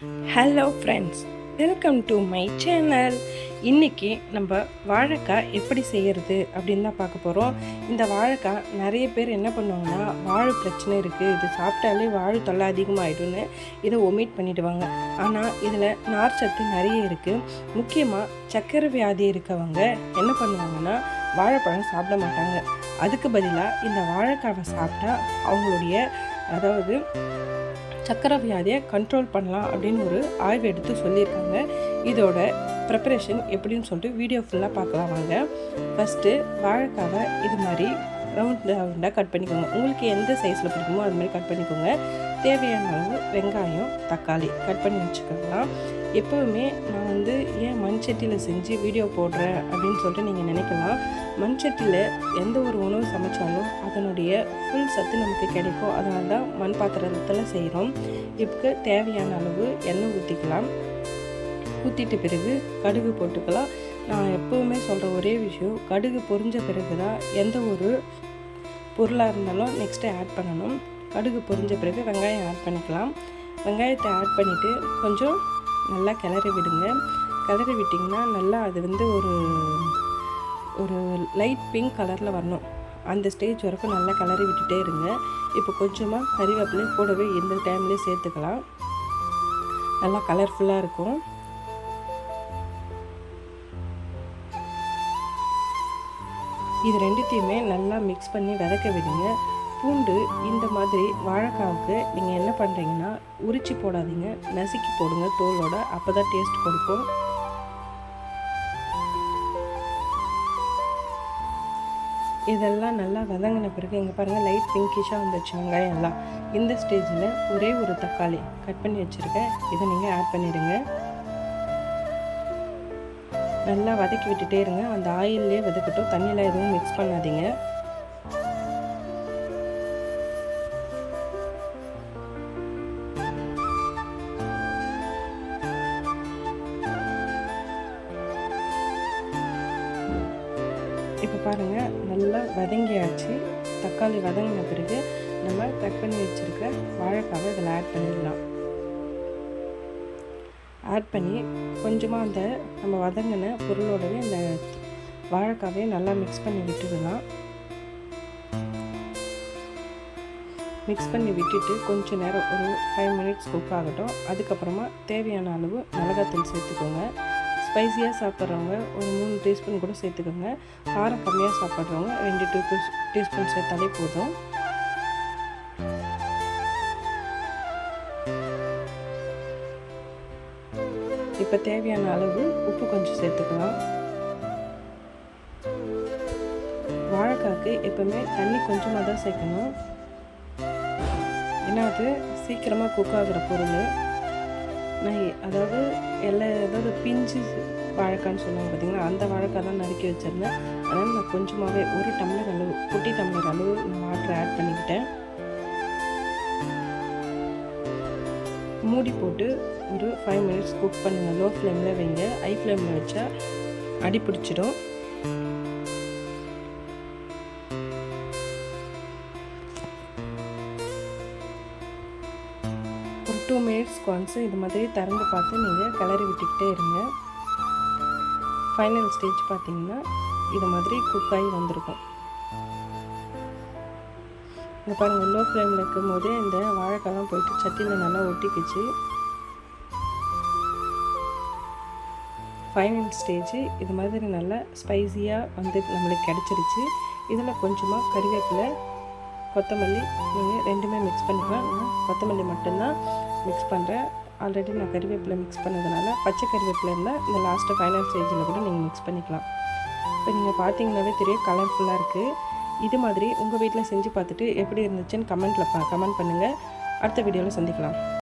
Hello friends welcome to my channel இன்றைக்கி நம்ம வாழைக்காய் எப்படி செய்கிறது அப்படின்னு தான் பார்க்க போகிறோம் இந்த வாழைக்காய் நிறைய பேர் என்ன பண்ணுவாங்கன்னா வாழை பிரச்சனை இருக்குது இது சாப்பிட்டாலே வாழை தொல்லை அதிகமாகிடும்னு இதை ஒமிட் பண்ணிடுவாங்க. ஆனால் இதில் நார் சத்து நிறைய இருக்குது முக்கியமாக சக்கரை வியாதி இருக்கவங்க என்ன பண்ணுவாங்கன்னா வாழைப்பழம் சாப்பிட மாட்டாங்க. அதுக்கு பதிலாக இந்த வாழைக்காவை சாப்பிட்டா அவங்களுடைய அதாவது சக்கரை வியாதியை கண்ட்ரோல் பண்ணலாம் அப்படின்னு ஒரு ஆய்வு எடுத்து சொல்லியிருக்காங்க. இதோட ப்ரிப்பரேஷன் எப்படின்னு சொல்லிட்டு வீடியோ ஃபுல்லாக பார்க்கலாம் வாங்க. ஃபஸ்ட்டு வாழைக்காவை இது மாதிரி ரவுண்ட் ரவுண்டாக கட் பண்ணிக்கோங்க. உங்களுக்கு எந்த சைஸில் பிடிக்குமோ அது மாதிரி கட் பண்ணிக்கோங்க. தேவையான அளவு வெங்காயம் தக்காளி கட் பண்ணி வச்சுக்கலாம். எப்போவுமே நான் வந்து ஏன் மண்சட்டியில் செஞ்சு வீடியோ போடுறேன் அப்படின்னு சொல்லிட்டு நீங்கள் நினைக்கலாம். மண்சட்டியில் எந்த ஒரு உணவு சமைச்சாலும் அதனுடைய ஃபுல் சத்து நமக்கு கிடைக்கும். அதனால தான் மண் பாத்திரத்தில் செய்கிறோம் இப்போ தேவையான அளவு எண்ணெய் ஊற்றிக்கலாம் ஊற்றிட்ட பிறகு கடுகு போட்டுக்கலாம். நான் எப்போவுமே சொல்கிற ஒரே விஷயம் கடுகு பொரிஞ்ச பிறகு தான் எந்த ஒரு பொருளாக இருந்தாலும் நெக்ஸ்ட்டு ஆட் பண்ணணும். கடுகு பொரிஞ்ச பிறகு வெங்காயம் ஆட் பண்ணிக்கலாம். வெங்காயத்தை ஆட் பண்ணிவிட்டு கொஞ்சம் நல்லா கிளறி விடுங்க. கிளறி விட்டிங்கன்னா நல்லா அது வந்து ஒரு ஒரு லைட் பிங்க் கலரில் வரணும். அந்த ஸ்டேஜ் வரைக்கும் நல்லா கிளறி விட்டுட்டே இருங்க. இப்போ கொஞ்சமாக கறிவேப்பிலையும் கூடவே இந்த டைம்லேயே சேர்த்துக்கலாம். நல்லா கலர்ஃபுல்லாக இருக்கும். இது ரெண்டுத்தையுமே நல்லா மிக்ஸ் பண்ணி விதக்க விடுங்க. பூண்டு இந்த மாதிரி வாழைக்காவுக்கு நீங்கள் என்ன பண்ணுறீங்கன்னா உரிச்சு போடாதீங்க. நசுக்கி போடுங்க தோலோட அப்போ தான் டேஸ்ட் கொடுக்கும். இதெல்லாம் நல்லா வதங்கின பிறகு இங்கே பாருங்கள் லைட் பிங்கிஷாக வந்துச்சு வெங்காயம் எல்லாம். இந்த ஸ்டேஜில் ஒரே ஒரு தக்காளி கட் பண்ணி வச்சுருக்கேன். இதை நீங்கள் ஆட் பண்ணிடுங்க. நல்லா வதக்கி விட்டுட்டே இருங்க. அந்த ஆயிலே வதக்கட்டும். தண்ணியில் எதுவும் மிக்ஸ் பண்ணாதீங்க. இப்போ பாருங்கள் நல்லா வதங்கியாச்சு. தக்காளி வதங்கின பிறகு நம்ம கட் பண்ணி வச்சுருக்க வாழைக்காவை இதில் ஆட் பண்ணிடலாம். ஆட் பண்ணி கொஞ்சமாக அந்த நம்ம வதங்கின பொருளோடவே இந்த வாழைக்காவையும் நல்லா மிக்ஸ் பண்ணி விட்டுடலாம். மிக்ஸ் பண்ணி விட்டுட்டு கொஞ்சம் நேரம் ஒரு ஃபைவ் மினிட்ஸ் குக் ஆகட்டும். அதுக்கப்புறமா தேவையான அளவு மிளகாத்தூள் சேர்த்துக்கோங்க. ஸ்பைஸியாக சாப்பிட்றவங்க ஒரு மூணு டீஸ்பூன் கூட சேர்த்துக்கோங்க. காரம் கம்மியாக சாப்பிட்றவங்க ரெண்டு டூ டீஸ்பூன் சேர்த்தாலே போதும். இப்போ தேவையான அளவு உப்பு கொஞ்சம் சேர்த்துக்கலாம். வாழைக்காய்க்கு எப்பவுமே தண்ணி கொஞ்சமாக தான் சேர்க்கணும். ஏன்னா அது சீக்கிரமாக குக் ஆகிற பொருள். நான் அதாவது எல்லா ஏதாவது பிஞ்சு வாழைக்கான்னு சொல்லுவாங்க பார்த்தீங்களா அந்த வாழைக்காய் தான் நறுக்கி வச்சுருந்தேன். அதனால் நான் கொஞ்சமாகவே ஒரு டம்ளர் அளவு குட்டி டம்ளர் அளவு நான் வாட்டர் ஆட் பண்ணிக்கிட்டேன். மூடி போட்டு ஒரு ஃபைவ் மினிட்ஸ் குக் பண்ணுங்கள் லோ ஃப்ளேமில் வைங்க ஹை ஃப்ளேமில் வச்சா அடி பிடிச்சிடும். ஒரு டூ மினிட்ஸ் ஒன்ஸ் இது மாதிரி திறந்து பார்த்து நீங்கள் கிளறி விட்டுக்கிட்டே இருங்க. ஃபைனல் ஸ்டேஜ் பார்த்தீங்கன்னா இது மாதிரி குக் ஆகி வந்திருக்கும். இந்த பாருங்கள் லோ ஃப்ளேமில் இருக்கும் போதே இந்த வாழைக்காலாம் போயிட்டு சட்டியில் நல்லா ஒட்டிக்கிச்சு. ஃபைனல் ஸ்டேஜ் இது மாதிரி நல்லா ஸ்பைஸியாக வந்து நம்மளுக்கு கிடச்சிருச்சு. இதில் கொஞ்சமாக கறிவேப்பிலை கொத்தமல்லி நீங்கள் ரெண்டுமே மிக்ஸ் பண்ணிக்கலாம். நான் கொத்தமல்லி மட்டும்தான் மிக்ஸ் பண்ணுறேன் ஆல்ரெடி நான் கருவேப்பிலை மிக்ஸ் பண்ணதுனால பச்சை கறிவேப்பிலை இருந்தால் இந்த லாஸ்ட்டு ஃபைனல் ஸ்டேஜில் கூட நீங்கள் மிக்ஸ் பண்ணிக்கலாம். இப்போ நீங்கள் பார்த்தீங்கன்னாவே தெரியும் கலர்ஃபுல்லாக இருக்குது இது மாதிரி உங்கள் வீட்டில் செஞ்சு பார்த்துட்டு எப்படி இருந்துச்சுன்னு கமெண்ட்டில் கமெண்ட் பண்ணுங்கள் அடுத்த வீடியோவில் சந்திக்கலாம்.